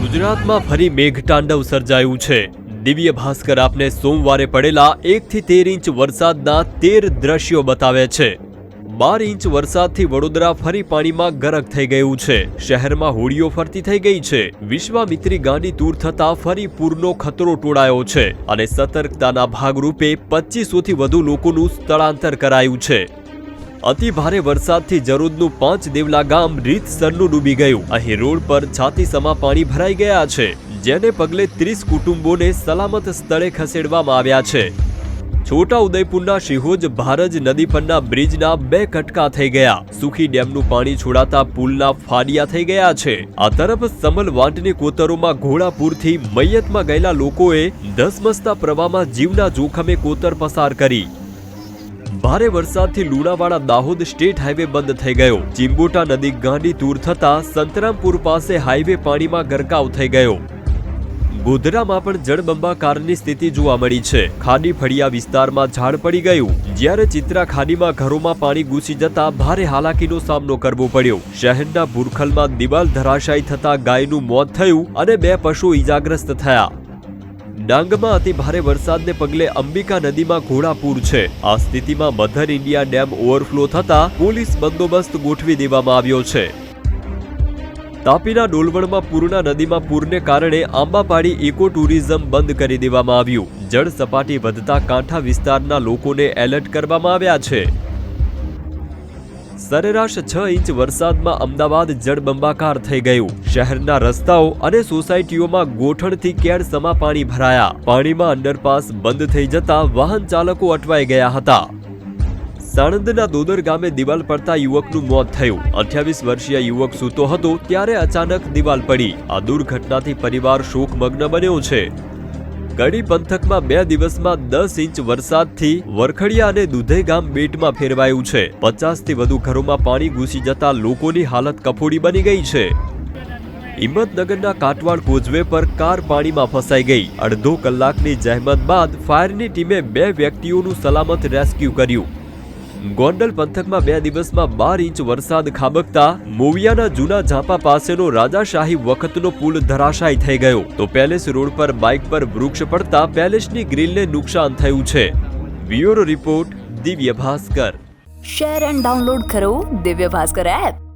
ગુજરાતમાં ફરી મેઘતાંડવ સર્જાયું છે. દિવ્ય ભાસ્કર આપને સોમવારે પડેલા એકથી તેર ઇંચ વરસાદના તેર દ્રશ્યો બતાવે છે. બાર ઇંચ વરસાદથી વડોદરા ફરી પાણીમાં ગરક થઈ ગયું છે. શહેરમાં હોડીઓ ફરતી થઈ ગઈ છે. વિશ્વામિત્રી ગાંડી દૂર થતા ફરી પૂરનો ખતરો ટોળાયો છે અને સતર્કતાના ભાગરૂપે પચીસોથી વધુ લોકોનું સ્થળાંતર કરાયું છે. અતિ ભારે વરસાદથી જરૂદનું પાંચ દેવલા ગામ રીતસરનું ડૂબી ગયું. અહીં રોડ પર છાતીસમા પાણી ભરાઈ ગયા છે, જેને પગલે ત્રીસ કુટુંબોને સલામત સ્થળે ખસેડવામાં આવ્યા છે. છોટા ઉદયપુરના શિહોજ ભારજ નદી પરના બ્રિજના બે કટકા થઈ ગયા. સુખી ડેમનું પાણી છોડાતા પુલના ફાડિયા થઈ ગયા છે. આ તરફ સમલ વાંટની કોતરોમાં ઘોડાપુરથી મૈયતમાં ગયેલા લોકોએ ધસમસતા પ્રવાહમાં જીવના જોખમે કોતર પસાર કરી. ભારે વરસાદથી લુણાવાડા દાહોદ સ્ટેટ હાઈવે બંધ થઈ ગયો. ચિંબોટા નદી ગાંડી તૂર થતા સંતરામપુર પાસે હાઈવે પાણીમાં ગરકાવ થઈ ગયો. ગોધરામાં પણ જળબંબાકારની સ્થિતિ જોવા મળી છે. ખાડી ફળિયા વિસ્તારમાં ઝાડ પડી ગયું. જ્યારે ચિત્રા ખાડીમાં ઘરોમાં પાણી ઘૂસી જતા ભારે હાલાકીનો સામનો કરવો પડ્યો. શહેરના ભૂરખલમાં દિવાલ ધરાશાયી થતા ગાયનું મોત થયું અને બે પશુ ઈજાગ્રસ્ત થયા. ડાંગમાં અતિ ભારે વરસાદને પગલે અંબિકા નદીમાં ઘોડાપૂર છે. આ સ્થિતિમાં મધર ઇન્ડિયા ડેમ ઓવરફ્લો થતા પોલીસ બંદોબસ્ત ગોઠવી દેવામાં આવ્યો છે. તાપીના ડોલવણમાં પૂર્ણા નદીમાં પૂરને કારણે આંબાપાડી ઇકો ટુરિઝમ બંધ કરી દેવામાં આવ્યું. જળ સપાટી વધતા કાંઠા વિસ્તારના લોકોને એલર્ટ કરવામાં આવ્યા છે. સરેરાશ છ ઇંચ વરસાદમાં અમદાવાદ જળબંબાકાર થઈ ગયું. શહેરના રસ્તાઓ અને સોસાયટીઓમાં ગોઠણથી કેડસમાં પાણી ભરાયા. પાણીમાં અંડરપાસ બંધ થઈ જતા વાહન ચાલકો અટવાઈ ગયા હતા. સાણંદના દોદર ગામે દિવાલ પડતા યુવકનું મોત થયું. અઠ્યાવીસ વર્ષીય યુવક સૂતો હતો ત્યારે અચાનક દિવાલ પડી. આ દુર્ઘટનાથી પરિવાર શોકમગ્ન બન્યો છે. કડી પંથકમાં બે દિવસમાં દસ ઇંચ વરસાદથી વરખડિયા અને દુધઈ ગામ બેટમાં ફેરવાયું છે. પચાસથી વધુ ઘરોમાં પાણી ઘૂસી જતા લોકોની હાલત કફોડી બની ગઈ છે. હિંમતનગરના કાટવાડ કોઝવે પર કાર પાણીમાં ફસાઈ ગઈ. અડધો કલાકની જહેમત બાદ ફાયરની ટીમે બે વ્યક્તિઓનું સલામત રેસ્ક્યુ કર્યું. ગોંડલ પંથકમાં બે દિવસમાં બાર ઇંચ વરસાદ ખાબકતા મોવિયાના જૂના ઝાંપા પાસેનો રાજાશાહી વખતનો પુલ ધરાશાયી થઈ ગયો. તો પેલેસ રોડ પર બાઇક પર વૃક્ષ પડતા પેલેસની ગ્રીલને નુકસાન થયું છે. Bureau report Divya Bhaskar. Share and download કરો દિવ્ય ભાસ્કર એપ.